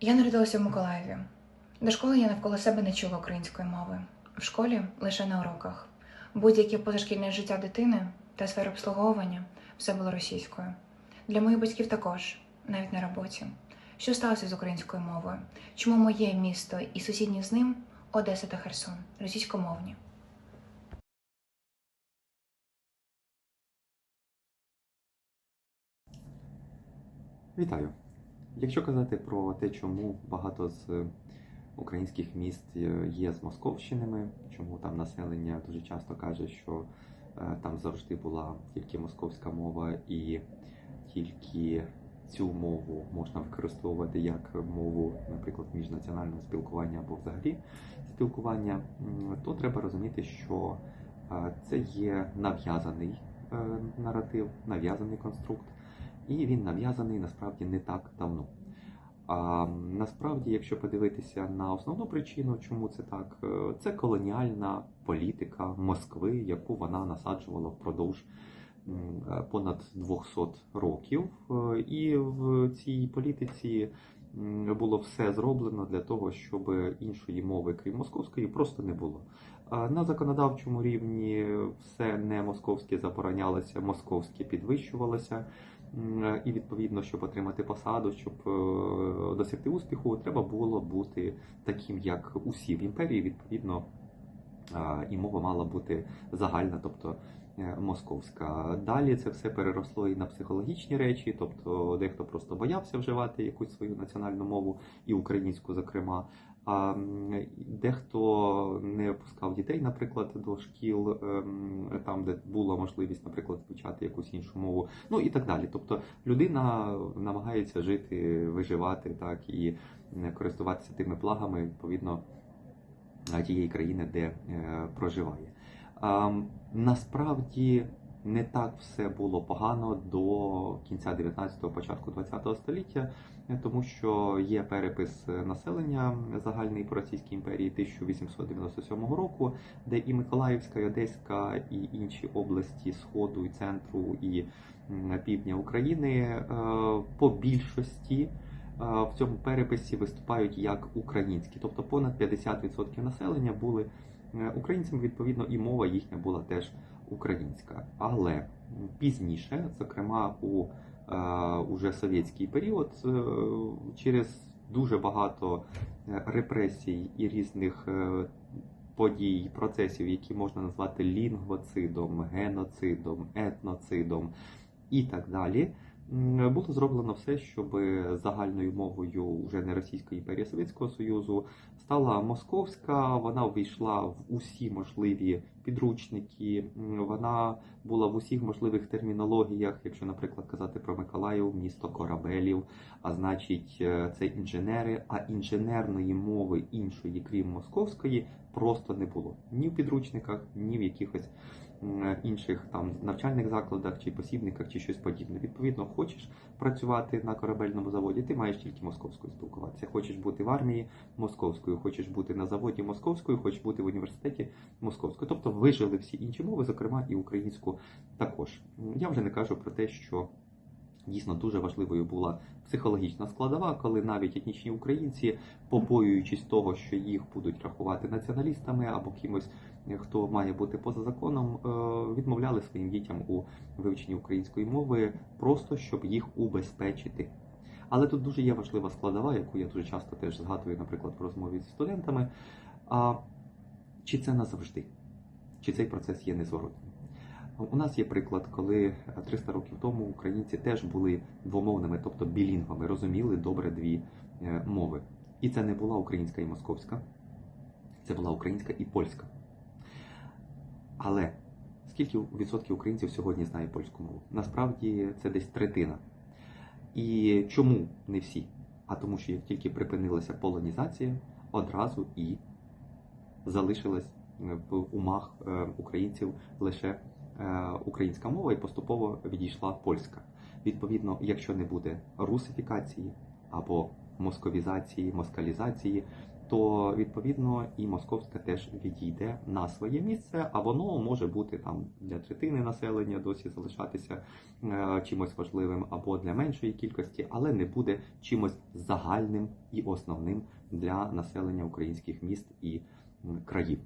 Я народилася в Миколаєві. До школи я навколо себе не чула української мови. В школі лише на уроках. Будь-яке позашкільне життя дитини та сфера обслуговування все було російською. Для моїх батьків також, навіть на роботі. Що сталося з українською мовою? Чому моє місто і сусідні з ним Одеса та Херсон російськомовні? Вітаю! Якщо казати про те, чому багато з українських міст е, є з Московщинами, чому там населення дуже часто каже, що е, там завжди була тільки московська мова і тільки цю мову можна використовувати як мову, наприклад, міжнаціонального спілкування або взагалі спілкування, то треба розуміти, що е, це є нав'язаний наратив, нав'язаний конструкт і він нав'язаний насправді не так давно. А насправді, якщо подивитися на основну причину, чому це так, е, це колоніальна політика Москви, яку вона насаджувала впродовж е, понад 200 років. Е, І в цій політиці було все зроблено для того, щоб іншої мови, крім московської, просто не було. На законодавчому рівні все не московське заборонялося, московське підвищувалося. І відповідно, щоб отримати посаду, щоб е, досягти успіху, треба було бути таким, як усі в імперії. Відповідно, і мова мала бути загальна, тобто е, московська. Далі це все переросло і на психологічні речі, тобто дехто просто боявся вживати якусь свою національну мову і українську, зокрема. А дехто не пускав дітей, наприклад, до шкіл, ем, там, де була можливість, наприклад, вивчати якусь іншу мову, ну і так далі. Тобто людина намагається жити, виживати, так і е, користуватися тими благами відповідно е, тієї країни, де е, проживає. Насправді не так все було погано до кінця 19-го, початку 20-го століття, е, тому що є перепис населення загальний по Російській імперії 1897 року, де і Миколаївська, і Одеська, і інші області Сходу, і центру, і півдня України е, по більшості е, в цьому переписі виступають як українські, тобто понад 50% населення були е, українцями, відповідно, і мова їхня була теж українська. Але пізніше, зокрема у е, уже совєтський період, е, через дуже багато репресій і різних подій, процесів, які можна назвати лінгвоцидом, геноцидом, етноцидом і так далі. Було зроблено все, щоб загальною мовою вже не Російської імперії, Совєтського Союзу стала московська. Вона увійшла в усі можливі підручники. Вона була в усіх можливих термінологіях. Якщо, наприклад, казати про Миколаїв, місто корабелів, а значить, е, це інженери. А інженерної мови іншої, крім московської, просто не було ні в підручниках, ні в якихось інших там навчальних закладах чи посібниках, чи щось подібне. Відповідно, хочеш працювати на корабельному заводі, ти маєш тільки московською спілкуватися. Хочеш бути в армії московською, хочеш бути на заводі московською, хочеш бути в університеті московською. Тобто вижили всі інші мови, зокрема і українську також. Я вже не кажу про те, що. Дійсно дуже важливою була психологічна складова, коли навіть етнічні українці, побоюючись того, що їх будуть рахувати націоналістами або кимось, хто має бути поза законом, е, відмовляли своїм дітям у вивченні української мови, просто щоб їх убезпечити. Але тут дуже є важлива складова, яку я дуже часто теж згадую, наприклад, в розмові зі студентами. А чи це назавжди? Чи цей процес є незворотнім? У нас є приклад, коли 300 років тому українці теж були двомовними, тобто білінгвами, розуміли добре дві е, мови. І це не була українська і московська, це була українська і польська. Але скільки відсотків українців сьогодні знає польську мову? Насправді це десь третина. І чому не всі? А тому, що як тільки припинилася полонізація, одразу і залишилась е, в умах е, українців лише е, українська мова і поступово відійшла польська. Відповідно, якщо не буде русифікації або московізації, москалізації, то відповідно і московська теж відійде на своє місце, а воно може бути там для третини населення досі залишатися е, чимось важливим або для меншої кількості, але не буде чимось загальним і основним для населення українських міст і м, країв.